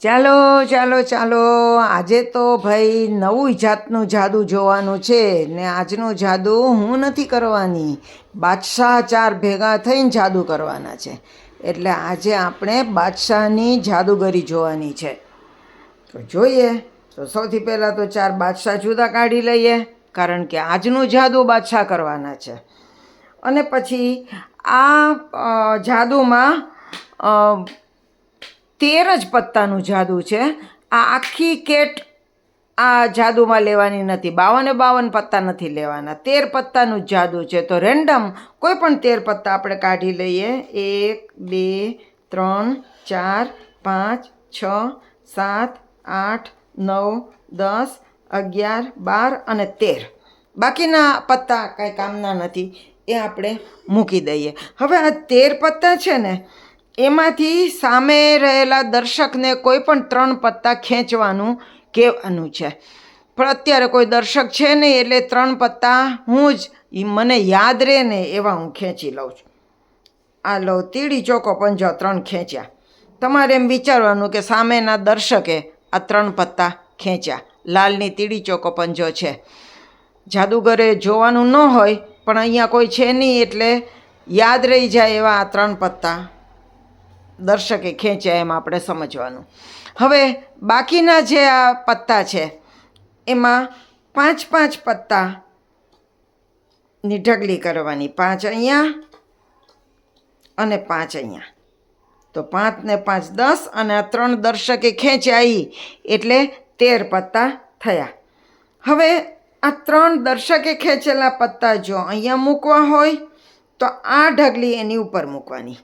ચાલો ચાલો ચાલો. આજે તો ભાઈ નવું જાતનું જાદુ જોવાનું છે ને આજનું જાદુ હું નથી કરવાની. બાદશાહ ચાર ભેગા થઈને જાદુ કરવાના છે. એટલે આજે આપણે બાદશાહની જાદુગરી જોવાની છે. તો જોઈએ. તો સૌથી પહેલાં તો ચાર બાદશાહ જુદા કાઢી લઈએ, કારણ કે આજનું જાદુ બાદશાહ કરવાના છે. અને પછી આ જાદુમાં તેર જ પત્તાનું જાદુ છે. આ આખી કેટ આ જાદુમાં લેવાની નથી. બાવને બાવન પત્તા નથી લેવાના. તેર પત્તાનું જાદુ છે. તો રેન્ડમ કોઈ પણ તેર પત્તા આપણે કાઢી લઈએ. એક, બે, ત્રણ, ચાર, પાંચ, છ, સાત, આઠ, નવ, દસ, અગિયાર, બાર અને તેર. બાકીના પત્તા કાંઈ કામના નથી. એ આપણે મૂકી દઈએ. હવે આ તેર પત્તા છે ને એમાંથી સામે રહેલા દર્શકને કોઈ પણ ત્રણ પત્તા ખેંચવાનું કહેવાનું છે. પણ અત્યારે કોઈ દર્શક છે નહીં એટલે ત્રણ પત્તા હું જ એ મને યાદ રહે ને એવા હું ખેંચી લઉં છું. આ લો, તીડી ચોકો પંજો ત્રણ ખેંચ્યા. તમારે એમ વિચારવાનું કે સામેના દર્શકે આ ત્રણ પત્તા ખેંચ્યા. લાલની તીડી ચોકો પંજો છે. જાદુગરે જોવાનું ન હોય, પણ અહીંયા કોઈ છે નહીં એટલે યાદ રહી જાય એવા આ ત્રણ પત્તા. દર્શકે ખેંચ્યા એમ આપણે સમજવાનું. હવે બાકીના જે આ પત્તા છે, એમાં પાંચ પાંચ પત્તાની ઢગલી કરવાની. પાંચ અહીંયા અને પાંચ અહીંયા. તો પાંચ ને પાંચ દસ અને આ ત્રણ દર્શકે ખેંચ્યા એટલે તેર પત્તા થયા. હવે આ ત્રણ દર્શકે ખેંચેલા પત્તા જો અહીંયા મૂકવા હોય, તો આ ઢગલી એની ઉપર મૂકવાની.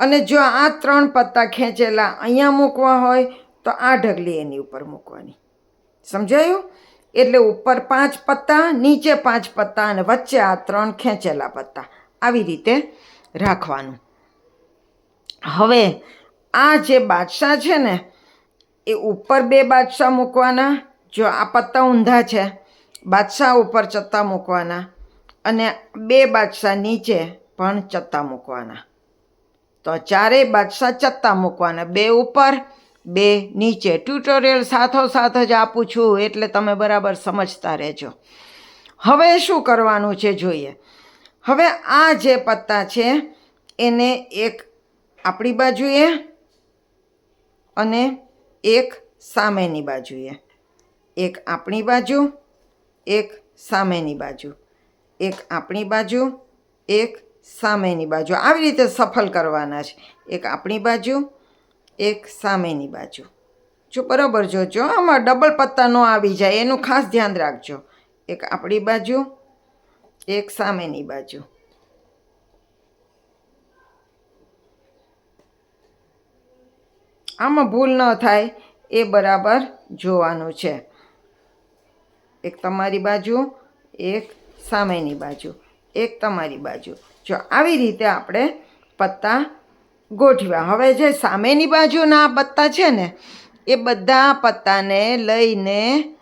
અને જો આ ત્રણ પત્તા ખેંચેલા અહીંયા મૂકવા હોય, તો આ ઢગલી એની ઉપર મૂકવાની. સમજાયું? એટલે ઉપર પાંચ પત્તા, નીચે પાંચ પત્તા અને વચ્ચે આ ત્રણ ખેંચેલા પત્તા. આવી રીતે રાખવાનું. હવે આ જે બાદશાહ છે ને, એ ઉપર બે બાદશાહ મૂકવાના. જો આ પત્તા ઊંધા છે, બાદશાહ ઉપર ચત્તા મૂકવાના અને બે બાદશાહ નીચે પણ ચત્તા મૂકવાના. તો ચારેય બાદશાહ ચત્તા મૂકવાના. બે ઉપર, બે નીચે. ટ્યુટોરિયલ સાથોસાથ જ આપું છું, એટલે તમે બરાબર સમજતા રહેજો. હવે શું કરવાનું છે જોઈએ? હવે આ જે પત્તા છે, એને એક આપણી બાજુએ અને એક સામેની બાજુએ. એક આપણી બાજુ, એક સામેની બાજુ. એક આપણી બાજુ, એક સામેની બાજુ. આવી રીતે સફલ કરવાના છે. એક આપણી બાજુ, એક સામેની બાજુ. જો બરાબર જોજો, આમાં ડબલ પત્તા ન આવી જાય, એનું ખાસ ધ્યાન રાખજો. એક આપણી બાજુ, એક સામેની બાજુ. આમાં ભૂલ ન થાય, એ બરાબર જોવાનું છે. એક તમારી બાજુ, એક સામેની બાજુ. એક તમારી બાજુ. જો આવી રીતે આપણે પત્તા ગોઠવ્યા. હવે જે સામેની બાજુના પત્તા છે ને, એ બધા પત્તાને લઈને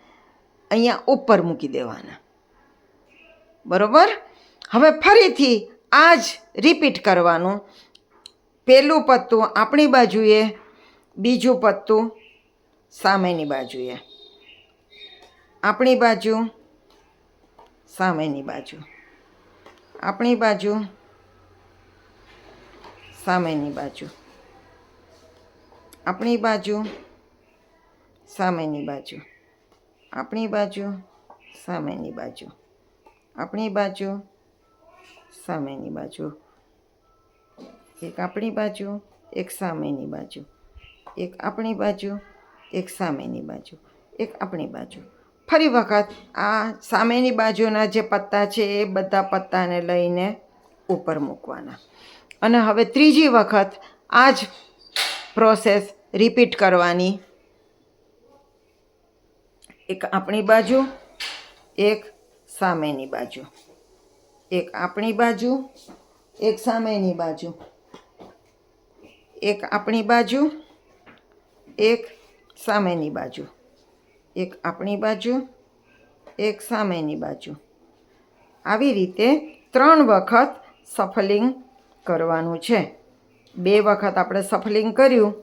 અહીંયા ઉપર મૂકી દેવાના. બરોબર? હવે ફરીથી આ જ રિપીટ કરવાનું. પહેલું પત્તું આપણી બાજુએ, બીજું પત્તું સામેની બાજુએ. આપણી બાજુ, સામેની બાજુ. આપણી બાજુ, સામેની બાજુ. આપણી બાજુ, સામેની બાજુ. આપણી બાજુ, સામેની બાજુ. આપણી બાજુ, સામેની બાજુ. એક આપણી બાજુ, એક સામેની બાજુ. એક આપણી બાજુ, એક સામેની બાજુ. એક આપણી બાજુ. ફરી વખત આ સામેની બાજુના જે પત્તા છે એ બધા પત્તાને લઈને ઉપર મૂકવાના. અને હવે ત્રીજી વખત આ જ પ્રોસેસ રિપીટ કરવાની. એક આપણી બાજુ, એક સામેની બાજુ. એક આપણી બાજુ, એક સામેની બાજુ. એક આપણી બાજુ, એક સામેની બાજુ. એક આપણી બાજુ, એક સામેની બાજુ. આવી રીતે ત્રણ વખત સફલિંગ કરવાનું છે. બે વખત આપણે સફલિંગ કર્યું,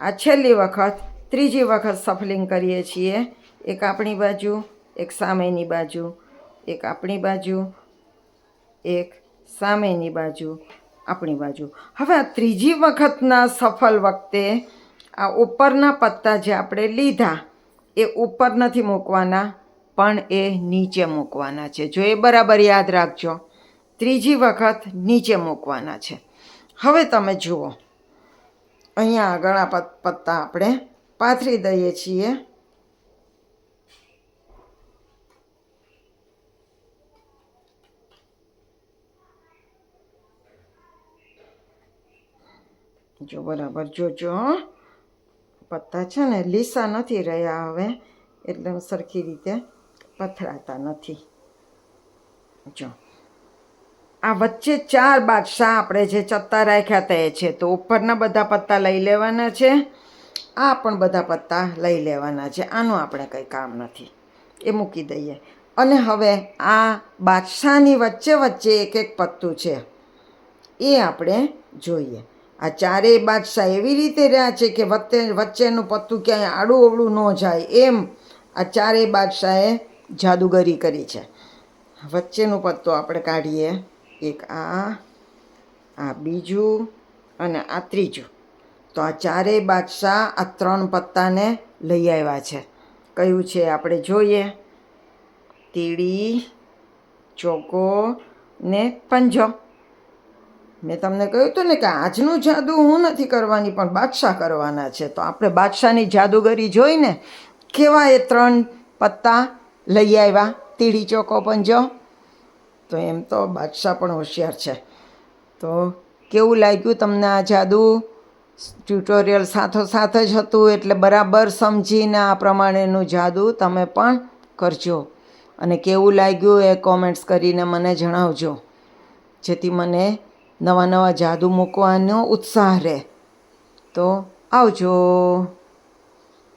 આ છેલ્લી વખત ત્રીજી વખત સફલિંગ કરીએ છીએ. એક આપણી બાજુ, એક સામેની બાજુ, એક આપણી બાજુ, એક સામેની બાજુ, આપણી બાજુ. હવે આ ત્રીજી વખતના સફળ વખતે આ ઉપરના પત્તા જે આપણે લીધા એ ઉપર નથી મૂકવાના, પણ એ નીચે મૂકવાના છે. જો એ બરાબર યાદ રાખજો, ત્રીજી વખત નીચે મૂકવાના છે. હવે તમે જુઓ. અહીંયા આગળ આ પત- પત્તા આપણે પાથરી દઈએ છીએ. જો બરાબર જોજો. પત્તા છે ને, લીસા નથી રહ્યા હવે, એટલે સરખી રીતે પથરાતા નથી. જો. આ વચ્ચે ચાર બાદશાહ આપણે જે ચત્તા રાખ્યા તે છે, તો ઉપરના બધા પત્તા લઈ લેવાના છે, આ પણ બધા પત્તા લઈ લેવાના છે, આનું આપણે કંઈ કામ નથી. એ મૂકી દઈએ. અને હવે આ બાદશાહની વચ્ચે વચ્ચે એક એક પત્તું છે, એ આપણે જોઈએ. આ ચારેય બાદશાહ એવી રીતે રહ્યા છે કે વચ્ચે વચ્ચેનું પત્તું ક્યાંય આડું અવળું ન જાય એમ આ ચારેય બાદશાહે જાદુગરી કરી છે. વચ્ચેનું પત્તું આપણે કાઢીએ. એક આ આ બીજું અને આ ત્રીજું. તો આ ચારેય બાદશાહ આ ત્રણ પત્તાને લઈ આવ્યા છે. કયું છે આપણે જોઈએ. તીડી, ચોકો ને પંજો. મેં તમને કહ્યું હતું ને કે આજનું જાદુ હું નથી કરવાની, પણ બાદશાહ કરવાના છે. તો આપણે બાદશાહની જાદુગરી જોઈને કેવા એ ત્રણ પત્તા લઈ આવ્યા? તીડી ચોકો પંજો તો એમ તો બાદશાહ પણ હોશિયાર છે. તો કેવું લાગ્યું તમને આ જાદુ? ટ્યુટોરિયલ સાથોસાથ જ હતું, એટલે બરાબર સમજીને આ પ્રમાણેનું જાદુ તમે પણ કરજો. અને કેવું લાગ્યું એ કોમેન્ટ્સ કરીને મને જણાવજો. જેથી મને નવા નવા જાદુ મૂકવાનો ઉત્સાહ રહે. તો આવજો.